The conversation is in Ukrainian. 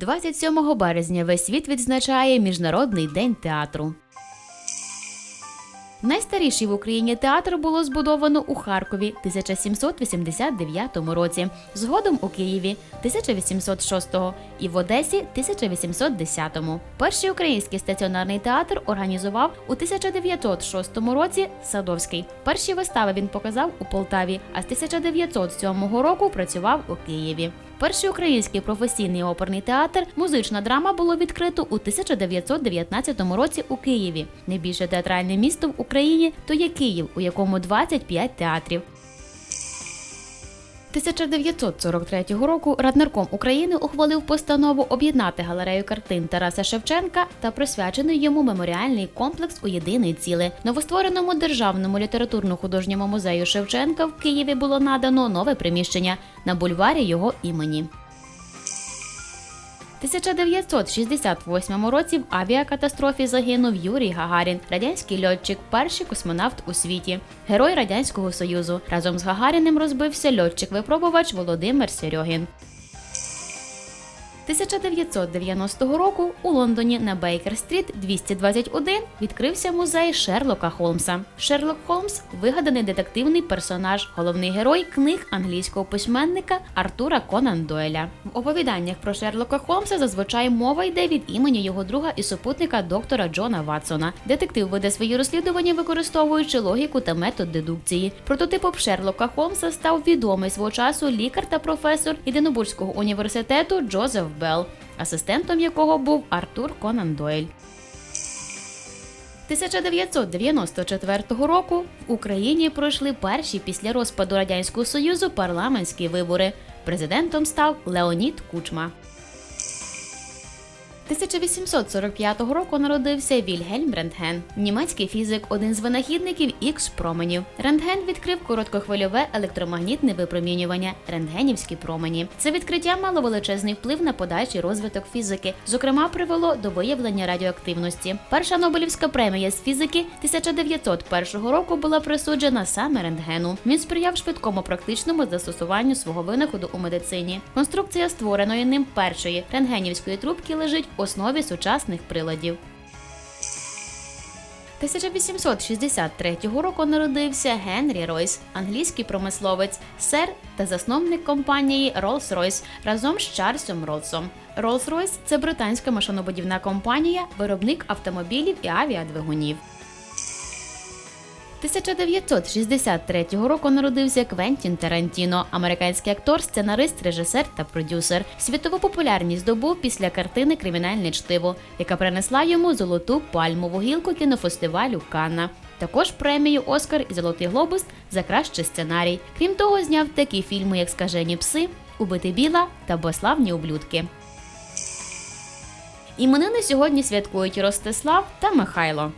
27 березня весь світ відзначає Міжнародний день театру. Найстаріший в Україні театр було збудовано у Харкові 1789 році, згодом у Києві 1806 і в Одесі 1810. Перший український стаціонарний театр організував у 1906 році Садовський. Перші вистави він показав у Полтаві, а з 1907 року працював у Києві. Перший український професійний оперний театр музична драма було відкрито у 1919 році у Києві. Найбільше театральне місто в Україні то є Київ, у якому 25 театрів. 1943 року Раднарком України ухвалив постанову об'єднати галерею картин Тараса Шевченка та присвячений йому меморіальний комплекс у єдине ціле. Новоствореному державному літературно-художньому музею Шевченка в Києві було надано нове приміщення на бульварі його імені. 1968 році в авіакатастрофі загинув Юрій Гагарін, радянський льотчик, перший космонавт у світі, герой Радянського Союзу. Разом з Гагаріним розбився льотчик-випробувач Володимир Серьогін. 1990 року у Лондоні на Бейкер-стріт 221 відкрився музей Шерлока Холмса. Шерлок Холмс вигаданий детективний персонаж, головний герой книг англійського письменника Артура Конан Дойля. В оповіданнях про Шерлока Холмса зазвичай мова йде від імені його друга і супутника доктора Джона Ватсона. Детектив веде свої розслідування, використовуючи логіку та метод дедукції. Прототипом Шерлока Холмса став відомий свого часу лікар та професор Єдинобурзького університету Джозеф Белл, асистентом якого був Артур Конан Дойль. 1994 року в Україні пройшли перші після розпаду Радянського Союзу парламентські вибори. Президентом став Леонід Кучма. 1845 року народився Вільгельм Рентген, німецький фізик, один з винахідників ікс променів. Рентген відкрив короткохвильове електромагнітне випромінювання рентгенівські промені. Це відкриття мало величезний вплив на подальший розвиток фізики. Зокрема, привело до виявлення радіоактивності. Перша Нобелівська премія з фізики 1901 року була присуджена саме рентгену. Він сприяв швидкому практичному застосуванню свого винаходу у медицині. Конструкція створеної ним першої рентгенівської трубки лежить основі сучасних приладів. 1863 року народився Генрі Ройс, англійський промисловець, сер та засновник компанії Rolls-Royce разом з Чарльзом Ролсом. Rolls-Royce – це британська машинобудівна компанія, виробник автомобілів і авіадвигунів. 1963 року народився Квентін Тарантіно, американський актор, сценарист, режисер та продюсер. Світову популярність здобув після картини Кримінальне чтиво, яка принесла йому золоту пальмову гілку кінофестивалю Канна. Також премію Оскар і Золотий глобус за кращий сценарій. Крім того, зняв такі фільми, як Скажені пси, Убити біла та Бославні ублюдки. Іменини сьогодні святкують Ростислав та Михайло.